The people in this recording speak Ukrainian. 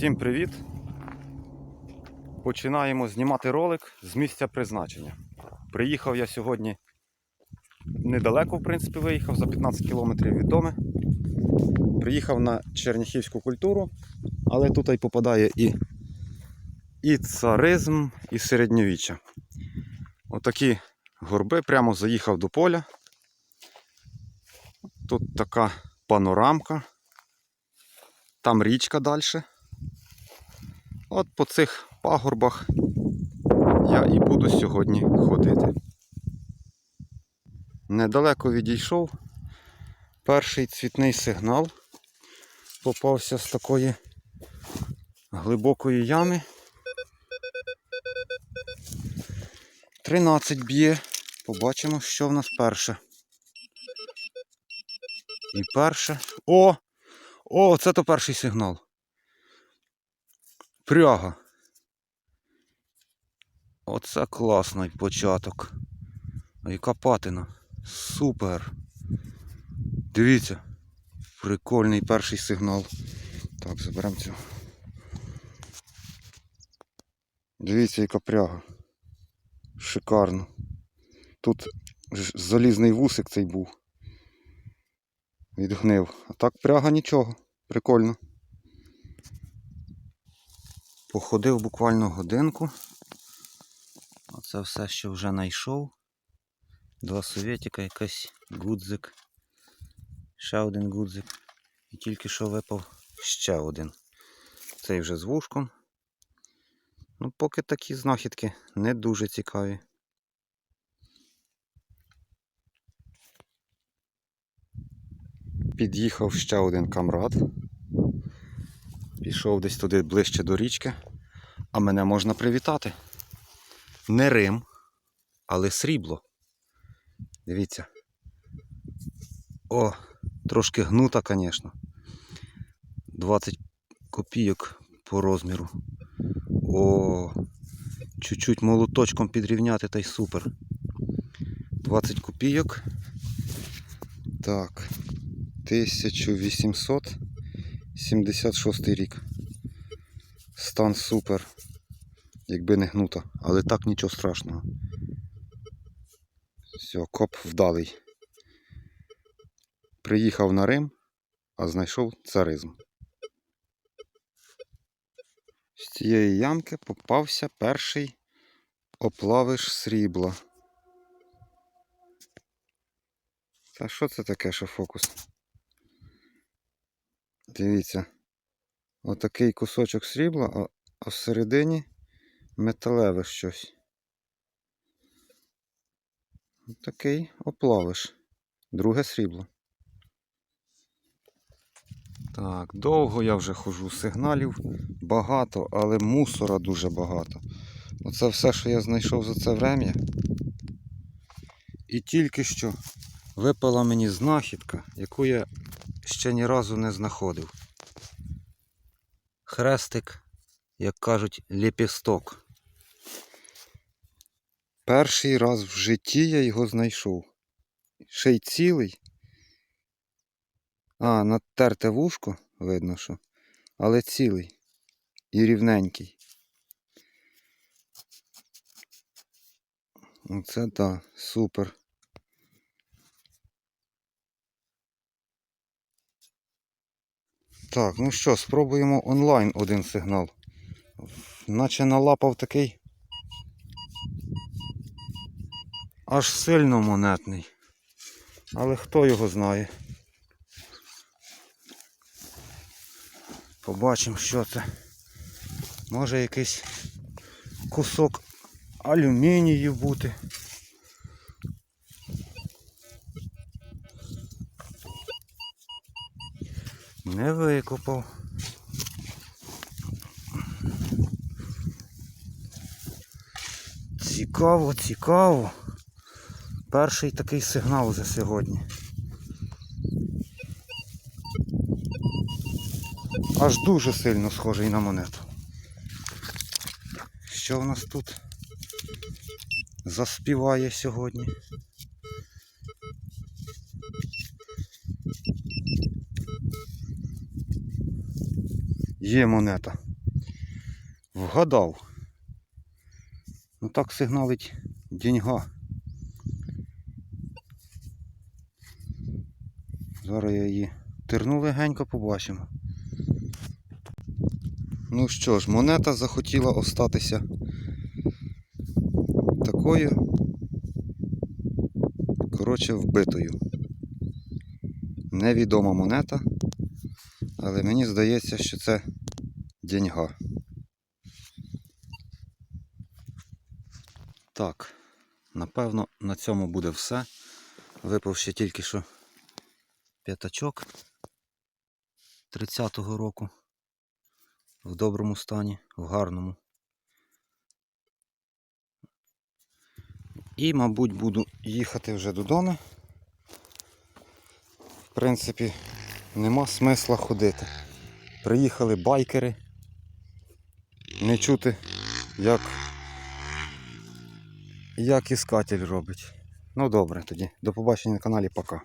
Всім привіт! Починаємо знімати ролик з місця призначення. Приїхав я сьогодні недалеко, в принципі, виїхав за 15 кілометрів від дому. Приїхав на черніхівську культуру, але тут і попадає і, і царизм, і середньовіччя. Отакі горби, прямо заїхав до поля. Тут така панорамка. Там річка далі. От по цих пагорбах я і буду сьогодні ходити. Недалеко відійшов. Перший цвітний сигнал попався з такої глибокої ями. 13 б'є. Побачимо, що в нас перше. І перше. О! О, це то перший сигнал. Пряга. Оце класний початок. А яка патина. Супер. Дивіться. Прикольний перший сигнал. Так, заберемо цю. Дивіться, яка пряга. Шикарно. Тут залізний вусик цей був. Відгнив. А так пряга нічого. Прикольно. Походив буквально годинку. Оце все, що вже знайшов. Два совєтика, якась гудзик. Ще один гудзик. І тільки що випав ще один. Цей вже з вушком. Ну, поки такі знахідки не дуже цікаві. Під'їхав ще один камрад. Пішов десь туди ближче до річки. А мене можна привітати. Не Рим, але срібло. Дивіться. О, трошки гнута, звісно. 20 копійок по розміру. О, чуть-чуть молоточком підрівняти та й супер. 20 копійок. Так. 1876 рік. Стан супер. Якби не гнута, але так нічого страшного. Все, коп вдалий. Приїхав на Рим, а знайшов царизм. З цієї ямки попався перший оплавиш срібла. Та що це таке, що фокус? Дивіться. Отакий кусочок срібла, а, всередині металеве щось. Такий оплавиш. Друге срібло. Так, довго я вже хожу. Сигналів багато, але мусора дуже багато. Оце все, що я знайшов за це врем'я. І тільки що випала мені знахідка, яку я ще ні разу не знаходив. Хрестик, як кажуть, лепісток. Перший раз в житті я його знайшов. Ще й цілий. А, натерте вушко, видно, що. Але цілий. І рівненький. Оце так, супер. Так, ну що, спробуємо онлайн один сигнал. Наче налапав такий. Аж сильно монетний. Але хто його знає? Побачимо, що це. Може якийсь кусок алюмінію бути. Не викопав. Цікаво, цікаво. Перший такий сигнал за сьогодні. Аж дуже сильно схожий на монету. Що в нас тут заспіває сьогодні? Є монета. Вгадав. Ну так сигналить деньга. Зараз я її терну легенько, побачимо. Ну що ж, монета захотіла остатися такою, коротше, вбитою. Невідома монета, але мені здається, що це деньга. Так, напевно, на цьому буде все. Випав ще тільки що п'ятачок 30-го року. В доброму стані, в гарному. І, мабуть, буду їхати вже додому. В принципі, нема смисла ходити. Приїхали байкери. Не чути, як, як іскатель робить. Ну добре тоді. До побачення на каналі, пока.